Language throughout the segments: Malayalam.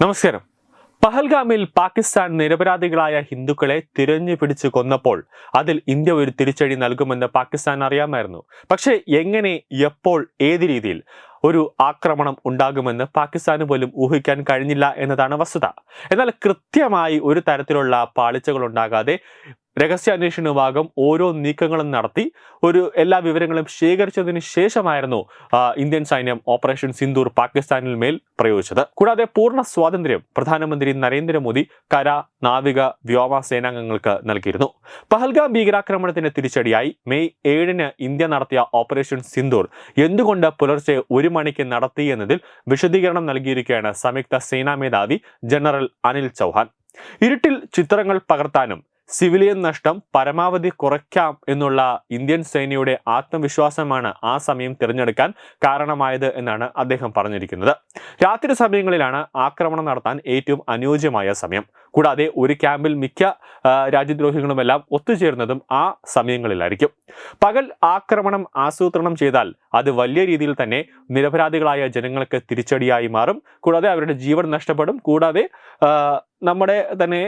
നമസ്കാരം. പഹൽഗാമിൽ പാകിസ്ഥാൻ നിരപരാധികളായ ഹിന്ദുക്കളെ തിരഞ്ഞു പിടിച്ച് കൊന്നപ്പോൾ അതിൽ ഇന്ത്യ ഒരു തിരിച്ചടി നൽകുമെന്ന് പാകിസ്ഥാൻ അറിയാമായിരുന്നു. പക്ഷേ എങ്ങനെ എപ്പോൾ ഏത് രീതിയിൽ ഒരു ആക്രമണം ഉണ്ടാകുമെന്ന് പാകിസ്ഥാന് പോലും ഊഹിക്കാൻ കഴിഞ്ഞില്ല എന്നതാണ് വസ്തുത. എന്നാൽ കൃത്യമായി ഒരു തരത്തിലുള്ള പാളിച്ചകൾ ഉണ്ടാകാതെ രഹസ്യാന്വേഷണ വിഭാഗം ഓരോ നീക്കങ്ങളും നടത്തി ഒരു എല്ലാ വിവരങ്ങളും ശേഖരിച്ചതിന് ശേഷമായിരുന്നു ഇന്ത്യൻ സൈന്യം ഓപ്പറേഷൻ സിന്ദൂർ പാകിസ്ഥാനിൽ മേൽ പ്രയോഗിച്ചത്. കൂടാതെ പൂർണ സ്വാതന്ത്ര്യം പ്രധാനമന്ത്രി നരേന്ദ്രമോദി കര നാവിക വ്യോമ സേനാംഗങ്ങൾക്ക് നൽകിയിരുന്നു. പഹൽഗാം ഭീകരാക്രമണത്തിന് തിരിച്ചടിയായി മെയ് ഏഴിന് ഇന്ത്യ നടത്തിയ ഓപ്പറേഷൻ സിന്ദൂർ എന്തുകൊണ്ട് പുലർച്ചെ ഒരു മണിക്ക് നടത്തി എന്നതിൽ വിശദീകരണം നൽകിയിരിക്കുകയാണ് സംയുക്ത സേനാ മേധാവി ജനറൽ അനിൽ ചൗഹാൻ. ഇരുട്ടിൽ ചിത്രങ്ങൾ പകർത്താനും സിവിലിയൻ നഷ്ടം പരമാവധി കുറയ്ക്കാം എന്നുള്ള ഇന്ത്യൻ സേനയുടെ ആത്മവിശ്വാസമാണ് ആ സമയം തിരഞ്ഞെടുക്കാൻ കാരണമായത് എന്നാണ് അദ്ദേഹം പറഞ്ഞിരിക്കുന്നത്. രാത്രി സമയങ്ങളിലാണ് ആക്രമണം നടത്താൻ ഏറ്റവും അനുയോജ്യമായ സമയം. കൂടാതെ ഒരു ക്യാമ്പിൽ മിക്ക രാജ്യദ്രോഹികളുമെല്ലാം ഒത്തുചേർന്നതും ആ സമയങ്ങളിലായിരിക്കും. പകൽ ആക്രമണം ആസൂത്രണം ചെയ്താൽ അത് വലിയ രീതിയിൽ തന്നെ നിരപരാധികളായ ജനങ്ങൾക്ക് തിരിച്ചടിയായി മാറും. കൂടാതെ അവരുടെ ജീവൻ നഷ്ടപ്പെടും. കൂടാതെ നമ്മുടെ തന്നെ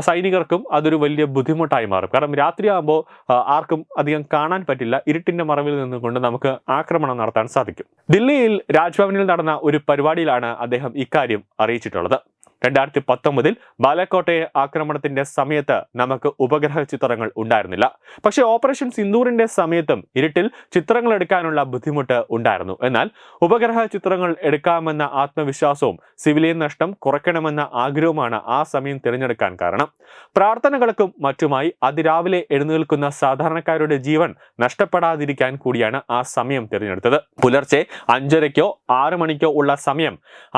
സൈനികർക്കും അതൊരു വലിയ ബുദ്ധിമുട്ടായി മാറും. കാരണം രാത്രിയാകുമ്പോൾ ആർക്കും അധികം കാണാൻ പറ്റില്ല. ഇരുട്ടിന്റെ മറവിൽ നിന്നുകൊണ്ട് നമുക്ക് ആക്രമണം നടത്താൻ സാധിക്കും. ദില്ലിയിൽ രാജ്ഭവനിൽ നടന്ന ഒരു പരിപാടിയിലാണ് അദ്ദേഹം ഇക്കാര്യം അറിയിച്ചിട്ടുള്ളത്. രണ്ടായിരത്തി പത്തൊമ്പതിൽ ബാലക്കോട്ടെ ആക്രമണത്തിന്റെ സമയത്ത് നമുക്ക് ഉപഗ്രഹ ചിത്രങ്ങൾ ഉണ്ടായിരുന്നില്ല. പക്ഷേ ഓപ്പറേഷൻ സിന്ദൂറിന്റെ സമയത്തും ഇരുട്ടിൽ ചിത്രങ്ങൾ എടുക്കാനുള്ള ബുദ്ധിമുട്ട് ഉണ്ടായിരുന്നു. എന്നാൽ ഉപഗ്രഹ ചിത്രങ്ങൾ എടുക്കാമെന്ന ആത്മവിശ്വാസവും സിവിലിയൻ നഷ്ടം കുറയ്ക്കണമെന്ന ആഗ്രഹവുമാണ് ആ സമയം തിരഞ്ഞെടുക്കാൻ കാരണം. പ്രാർത്ഥനകൾക്കും മറ്റുമായി അതിരാവിലെ എഴുന്നേൽക്കുന്ന സാധാരണക്കാരുടെ ജീവൻ നഷ്ടപ്പെടാതിരിക്കാൻ കൂടിയാണ് ആ സമയം തിരഞ്ഞെടുത്തത്. പുലർച്ചെ അഞ്ചരയ്ക്കോ ആറു മണിക്കോ ഉള്ള സമയം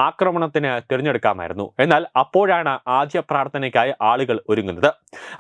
ആക്രമണത്തിന് തിരഞ്ഞെടുക്കാമായിരുന്നു. എന്നാൽ അപ്പോഴാണ് ആദ്യ പ്രാർത്ഥനയ്ക്കായി ആളുകൾ ഒരുങ്ങുന്നത്.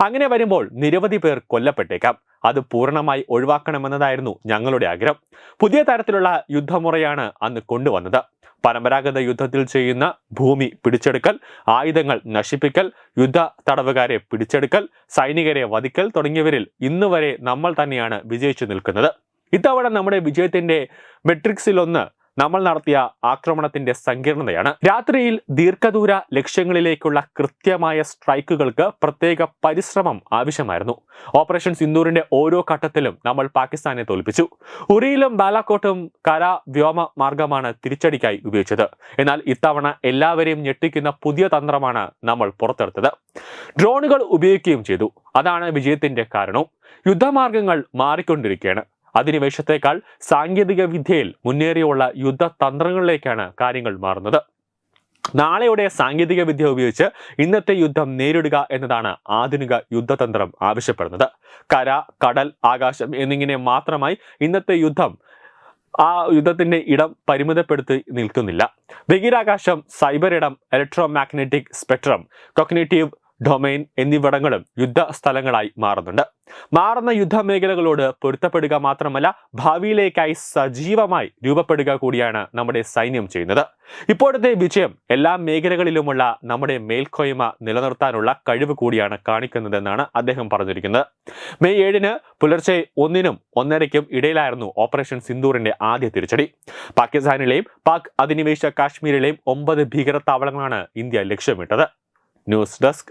അങ്ങനെ വരുമ്പോൾ നിരവധി പേർ കൊല്ലപ്പെട്ടേക്കാം. അത് പൂർണമായി ഒഴിവാക്കണമെന്നതായിരുന്നു ഞങ്ങളുടെ ആഗ്രഹം. പുതിയ തരത്തിലുള്ള യുദ്ധമുറയാണ് അന്ന് കൊണ്ടുവന്നത്. പരമ്പരാഗത യുദ്ധത്തിൽ ചെയ്യുന്ന ഭൂമി പിടിച്ചെടുക്കൽ ആയുധങ്ങൾ നശിപ്പിക്കൽ യുദ്ധ തടവുകാരെ പിടിച്ചെടുക്കൽ സൈനികരെ വധിക്കൽ തുടങ്ങിയവരിൽ ഇന്നുവരെ നമ്മൾ തന്നെയാണ് വിജയിച്ചു നിൽക്കുന്നത്. ഇത്തവണ നമ്മുടെ വിജയത്തിന്റെ മെട്രിക്സിലൊന്ന് നമ്മൾ നടത്തിയ ആക്രമണത്തിന്റെ സങ്കീർണതയാണ്. രാത്രിയിൽ ദീർഘദൂര ലക്ഷ്യങ്ങളിലേക്കുള്ള കൃത്യമായ സ്ട്രൈക്കുകൾക്ക് പ്രത്യേക പരിശ്രമം ആവശ്യമായിരുന്നു. ഓപ്പറേഷൻ സിന്ദൂറിന്റെ ഓരോ ഘട്ടത്തിലും നമ്മൾ പാകിസ്ഥാനെ തോൽപ്പിച്ചു. ഉറിയിലും ബാലാക്കോട്ടും കര വ്യോമ മാർഗമാണ് തിരിച്ചടിക്കായി ഉപയോഗിച്ചത്. എന്നാൽ ഇത്തവണ എല്ലാവരെയും ഞെട്ടിക്കുന്ന പുതിയ തന്ത്രമാണ് നമ്മൾ പുറത്തെടുത്തത്. ഡ്രോണുകൾ ഉപയോഗിക്കുകയും ചെയ്തു. അതാണ് വിജയത്തിന്റെ കാരണവും യുദ്ധമാർഗങ്ങൾ മാറിക്കൊണ്ടിരിക്കുകയാണ്. അധിനിവേശത്തേക്കാൾ സാങ്കേതിക വിദ്യയിൽ മുന്നേറിയുള്ള യുദ്ധതന്ത്രങ്ങളിലേക്കാണ് കാര്യങ്ങൾ മാറുന്നത്. നാളെയുടെ സാങ്കേതിക വിദ്യ ഉപയോഗിച്ച് ഇന്നത്തെ യുദ്ധം നേരിടുക എന്നതാണ് ആധുനിക യുദ്ധതന്ത്രം ആവശ്യപ്പെടുന്നത്. കര കടൽ ആകാശം എന്നിങ്ങനെ മാത്രമായി ഇന്നത്തെ യുദ്ധം ആ യുദ്ധത്തിന്റെ ഇടം പരിമിതപ്പെടുത്തി നിൽക്കുന്നില്ല. ബഹിരാകാശം സൈബർ ഇടം electromagnetic spectrum cognitive domain എന്നിവിടങ്ങളും യുദ്ധ സ്ഥലങ്ങളായി മാറുന്നുണ്ട്. മാറുന്ന യുദ്ധമേഖലകളോട് പൊരുത്തപ്പെടുക മാത്രമല്ല ഭാവിയിലേക്കായി സജീവമായി രൂപപ്പെടുക കൂടിയാണ് നമ്മുടെ സൈന്യം ചെയ്യുന്നത്. ഇപ്പോഴത്തെ വിജയം എല്ലാ മേഖലകളിലുമുള്ള നമ്മുടെ മേൽക്കോയ്മ നിലനിർത്താനുള്ള കഴിവ് കൂടിയാണ് കാണിക്കുന്നതെന്നാണ് അദ്ദേഹം പറഞ്ഞിരിക്കുന്നത്. മെയ് ഏഴിന് പുലർച്ചെ ഒന്നിനും ഒന്നരയ്ക്കും ഇടയിലായിരുന്നു ഓപ്പറേഷൻ സിന്ദൂറിന്റെ ആദ്യ തിരിച്ചടി. പാകിസ്ഥാനിലെയും പാക് അധിനിവേശ കാശ്മീരിലെയും ഒമ്പത് ഭീകരത്താവളങ്ങളാണ് ഇന്ത്യ ലക്ഷ്യമിട്ടത്. News desk